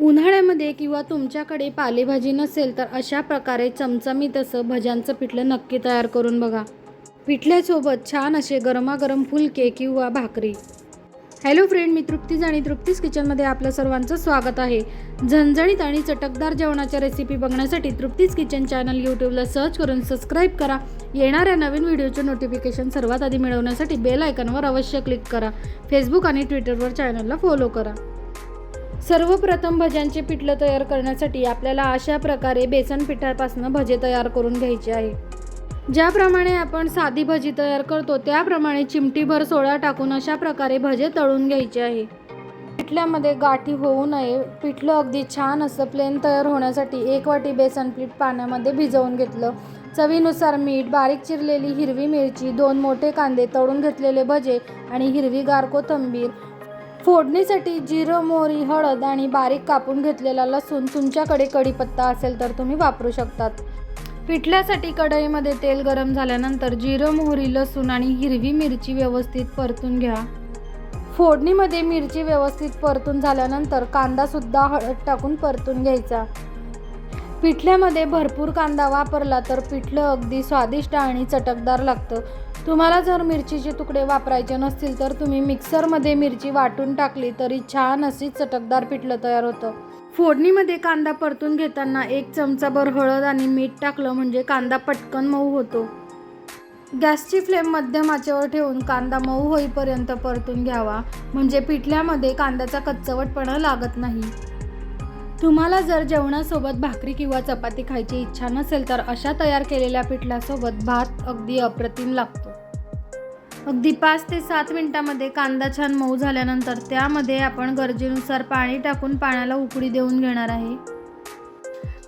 उन्हाळ्यामध्ये किंवा तुमच्याकडे पालेभाजी नसेल तर अशा प्रकारे चमचमीत असं भज्यांचं पिठलं नक्की तयार करून बघा. पिठल्यासोबत छान असे गरमागरम फुलके किंवा भाकरी. हॅलो फ्रेंड मी तृप्तीज आणि तृप्तीज किचनमध्ये आपलं सर्वांचं स्वागत आहे. झणझणीत आणि चटकदार जेवणाच्या रेसिपी बघण्यासाठी तृप्तीज किचन चॅनल यूट्यूबला सर्च करून सबस्क्राईब करा. येणाऱ्या नवीन व्हिडिओचे नोटिफिकेशन सर्वात आधी मिळवण्यासाठी बेल आयकनवर अवश्य क्लिक करा. फेसबुक आणि ट्विटरवर चॅनलला फॉलो करा. सर्वप्रथम भज्यांचे पिठलं तयार करण्यासाठी आपल्याला अशा प्रकारे बेसन पिठापासून भजे तयार करून घ्यायचे आहे. ज्याप्रमाणे आपण साधी भजी तयार करतो त्याप्रमाणे चिमटीभर सोडा टाकून अशा प्रकारे भजे तळून घ्यायचे आहे. पिठल्यामध्ये गाठी होऊ नये. पिठलं अगदी छान असं प्लेन तयार होण्यासाठी एक वाटी बेसन पीठ पाण्यामध्ये भिजवून घेतलं. चवीनुसार मीठ बारीक चिरलेली हिरवी मिरची दोन मोठे कांदे तळून घेतलेले भजे आणि हिरवीगार कोथिंबीर फोडणीसाठी जिरं मोहरी हळद आणि बारीक कापून घेतलेला लसूण तुमच्याकडे कढीपत्ता असेल तर तुम्ही वापरू शकतात. पिठल्यासाठी कढईमध्ये तेल गरम झाल्यानंतर जिरं मोहरी लसूण आणि हिरवी मिरची व्यवस्थित परतून घ्या. फोडणीमध्ये मिरची व्यवस्थित परतून झाल्यानंतर कांदासुद्धा हळद टाकून परतून घ्यायचा. पिठल्यामध्ये भरपूर कांदा वापरला तर पिठलं अगदी स्वादिष्ट आणि चटकदार लागतं. तुम्हाला जर मिरचीचे तुकडे वापरायचे नसतील तर तुम्ही मिक्सरमध्ये मिरची वाटून टाकली तरी छान अशी चटकदार पिठलं तयार होतं. फोडणीमध्ये कांदा परतून घेताना एक चमचाभर हळद आणि मीठ टाकलं म्हणजे कांदा पटकन मऊ होतो. गॅसची फ्लेम मध्यम आचेवर ठेवून कांदा मऊ होईपर्यंत परतून घ्यावा म्हणजे पिठल्यामध्ये कांद्याचा कच्चवटपणा लागत नाही. तुम्हाला जर जेवणासोबत भाकरी किंवा चपाती खायची इच्छा नसेल तर अशा तयार केलेल्या पिठल्यासोबत भात अगदी अप्रतिम लागतो. अगदी पाच ते सात मिनटामध्ये कांदा छान मऊ झाल्यानंतर त्यामध्ये आपण गरजेनुसार पाणी टाकून पाण्याला उकळी देऊन घेणार आहे.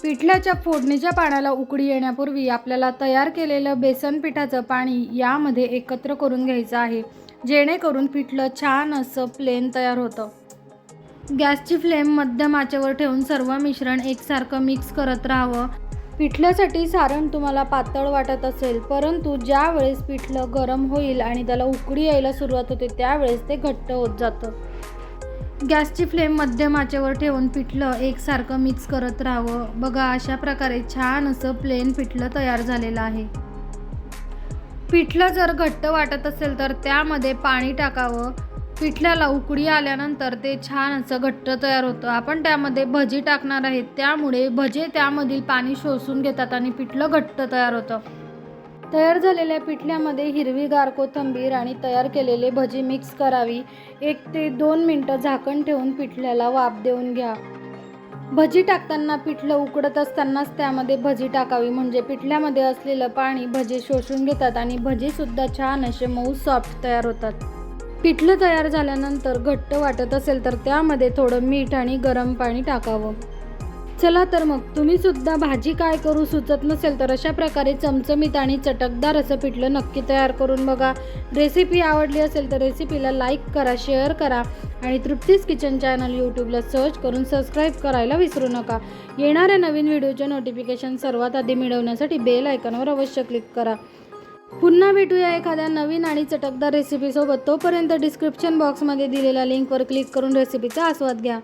पिठल्याच्या फोडणीच्या पाण्याला उकडी येण्यापूर्वी आपल्याला तयार केलेलं बेसन पिठाचं पाणी यामध्ये एकत्र करून घ्यायचं आहे जेणेकरून पिठलं छान असं प्लेन तयार होतं. गॅसची फ्लेम मध्यम आचेवर ठेवून सर्व मिश्रण एकसारखं मिक्स करत राहावं. पिठल्यासाठी सारण तुम्हाला पातळ वाटत असेल परंतु ज्या वेळेस पिठलं गरम होईल आणि त्याला उकडी यायला सुरुवात होते त्यावेळेस ते घट्ट होत जातं. गॅसची फ्लेम मध्यम आचेवर ठेवून पिठलं एकसारखं मिक्स करत राहावं. बघा अशा प्रकारे छान असं प्लेन पिठलं तयार झालेलं आहे. पिठलं जर घट्ट वाटत असेल तर त्यामध्ये पाणी टाकावं. पिठल्याला उकडी आल्यानंतर ते छान असं घट्ट तयार होतं. आपण त्यामध्ये भजी टाकणार आहेत. त्यामुळे भजे त्यामधील पाणी शोषून घेतात आणि पिठलं घट्ट तयार होतं. तयार झालेल्या पिठल्यामध्ये हिरवीगार कोथिंबीर आणि तयार केलेले भजी मिक्स करावी. एक ते दोन मिनटं झाकण ठेवून पिठल्याला वाफ देऊन घ्या. भजी टाकताना पिठलं उकडत असतानाच त्यामध्ये भजी टाकावी. म्हणजे पिठल्यामध्ये असलेलं पाणी भजे शोषून घेतात आणि भजीसुद्धा छान असे मऊ सॉफ्ट तयार होतात. पिठलं तयार झाल्यानंतर घट्ट वाटत असेल तर त्यामध्ये थोडं मीठ आणि गरम पाणी टाकावं. चला तर मग तुम्ही सुद्धा भाजी काय करू सुचत नसेल तर अशा प्रकारे चमचमीत आणि चटकदार असं पिठलं नक्की तयार करून बघा. रेसिपी आवडली असेल तर रेसिपीला लाईक करा शेअर करा आणि तृप्तीस किचन चॅनल यूट्यूबला सर्च करून सबस्क्राईब करायला विसरू नका. येणाऱ्या नवीन व्हिडिओचे नोटिफिकेशन सर्वात आधी मिळवण्यासाठी बेल आयकॉनवर अवश्य क्लिक करा. पुन्हा भेटूया एखाद्या नवीन आणि चटकदार रेसिपीसोबत तोपर्यंत डिस्क्रिप्शन बॉक्समध्ये दिलेल्या लिंकवर क्लिक करून रेसिपीचा आस्वाद घ्या.